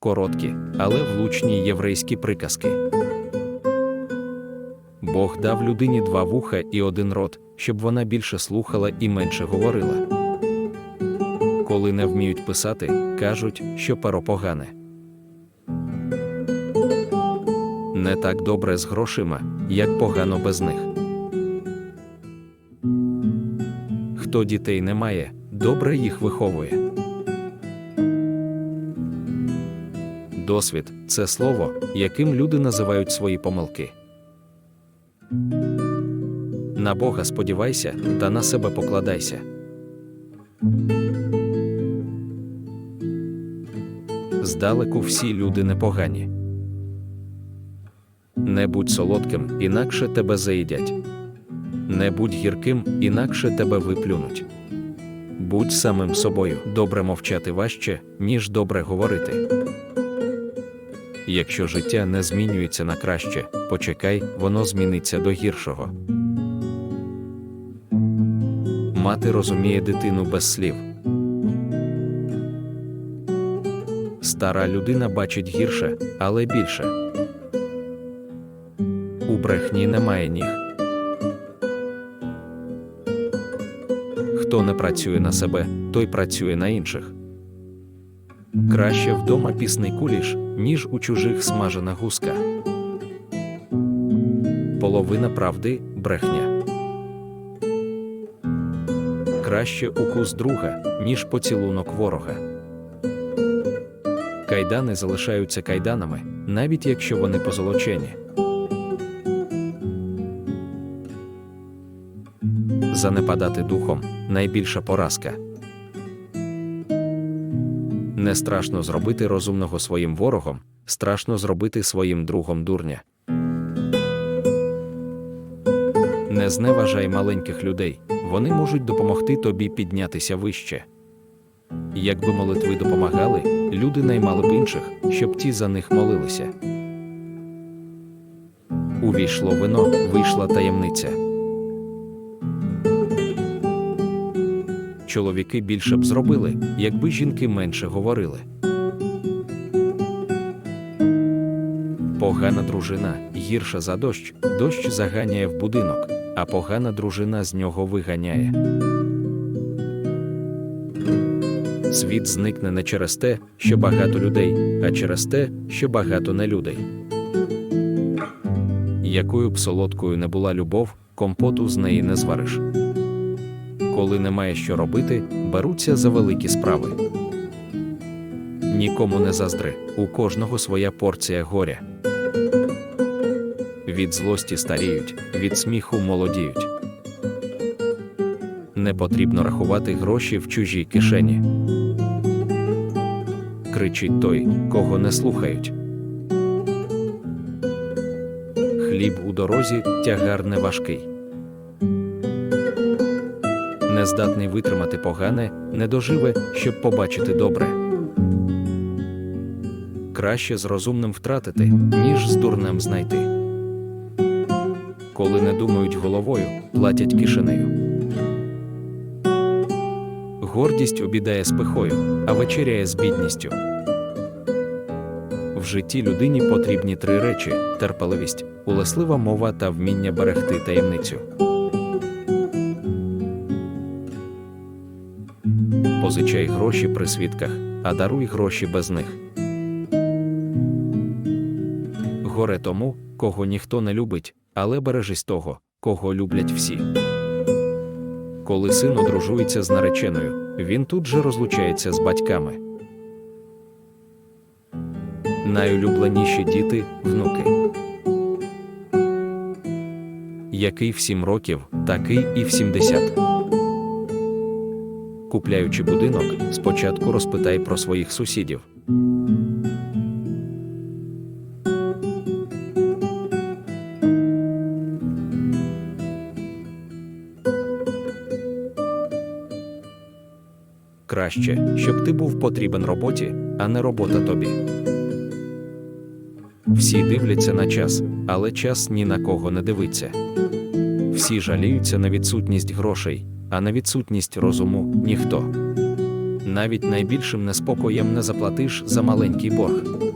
короткі, але влучні єврейські приказки. Бог дав людині два вуха і один рот, щоб вона більше слухала і менше говорила. Коли не вміють писати, кажуть, що перо погане. Не так добре з грошима, як погано без них. Хто дітей не має, добре їх виховує. Досвід це слово, яким люди називають свої помилки. На Бога сподівайся та на себе покладайся. Здалеку всі люди непогані. Не будь солодким, інакше тебе заїдять. Не будь гірким, інакше тебе виплюнуть. Будь самим собою, добре мовчати важче, ніж добре говорити. Якщо життя не змінюється на краще, почекай, воно зміниться до гіршого. Мати розуміє дитину без слів. Стара людина бачить гірше, але більше. У брехні немає ніг. Хто не працює на себе, той працює на інших. Краще вдома пісний куліш, ніж у чужих смажена гуска. Половина правди брехня. Краще укус друга, ніж поцілунок ворога. Кайдани залишаються кайданами, навіть якщо вони позолочені. Занепадати духом найбільша поразка. Не страшно зробити розумного своїм ворогом, страшно зробити своїм другом дурня. Не зневажай маленьких людей, вони можуть допомогти тобі піднятися вище. Якби молитви допомагали, люди наймали б інших, щоб ті за них молилися. Увійшло вино, вийшла таємниця. Чоловіки більше б зробили, якби жінки менше говорили. Погана дружина гірша за дощ, дощ заганяє в будинок, а погана дружина з нього виганяє. Світ зникне не через те, що багато людей, а через те, що багато нелюдей. Якою б солодкою не була любов, компоту з неї не звариш. Коли немає що робити, беруться за великі справи. Нікому не заздри, у кожного своя порція горя. Від злості старіють, від сміху молодіють. Не потрібно рахувати гроші в чужій кишені. Кричить той, кого не слухають. Хліб у дорозі тягар не. Нездатний витримати погане, не доживе, щоб побачити добре. Краще з розумним втратити, ніж з дурним знайти. Коли не думають головою, платять кишенею. Гордість обідає з пихою, а вечеряє з бідністю. В житті людині потрібні три речі: терпеливість, улеслива мова та вміння берегти таємницю. Позичай гроші при свідках, а даруй гроші без них. Горе тому, кого ніхто не любить, але бережись того, кого люблять всі. Коли син одружується з нареченою, він тут же розлучається з батьками. Найулюбленіші діти внуки. Який в сім років, такий і в сімдесят. Купляючи будинок, спочатку розпитай про своїх сусідів. Краще, щоб ти був потрібен роботі, а не робота тобі. Всі дивляться на час, але час ні на кого не дивиться. Всі жаліються на відсутність грошей, а на відсутність розуму ніхто. Навіть найбільшим неспокоєм не заплатиш за маленький борг.